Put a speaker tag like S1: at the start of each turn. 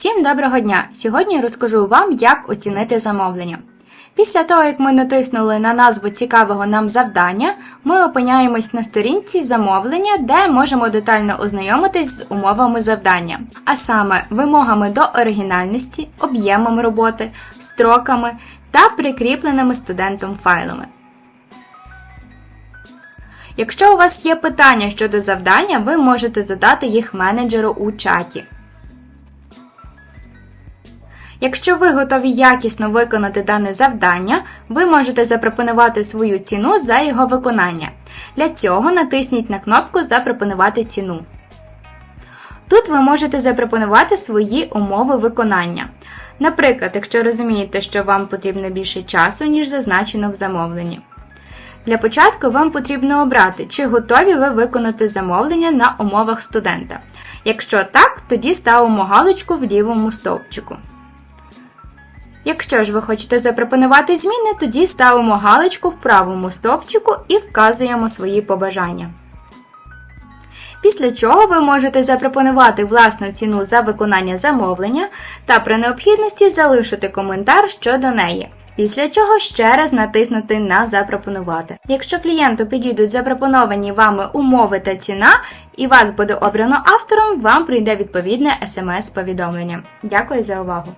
S1: Всім доброго дня! Сьогодні я розкажу вам, як оцінити замовлення. Після того, як ми натиснули на назву цікавого нам завдання, ми опиняємось на сторінці замовлення, де можемо детально ознайомитись з умовами завдання, а саме вимогами до оригінальності, об'ємом роботи, строками та прикріпленими студентом файлами. Якщо у вас є питання щодо завдання, ви можете задати їх менеджеру у чаті. Якщо ви готові якісно виконати дане завдання, ви можете запропонувати свою ціну за його виконання. Для цього натисніть на кнопку Запропонувати ціну. Тут ви можете запропонувати свої умови виконання. Наприклад, якщо розумієте, що вам потрібно більше часу, ніж зазначено в замовленні. Для початку вам потрібно обрати, чи готові ви виконати замовлення на умовах студента. Якщо так, тоді ставимо галочку в лівому стовпчику. Якщо ж ви хочете запропонувати зміни, тоді ставимо галочку в правому стовпчику і вказуємо свої побажання. Після чого ви можете запропонувати власну ціну за виконання замовлення та при необхідності залишити коментар щодо неї. Після чого ще раз натиснути на Запропонувати. Якщо клієнту підійдуть запропоновані вами умови та ціна, і вас буде обрано автором, вам прийде відповідне смс-повідомлення. Дякую за увагу!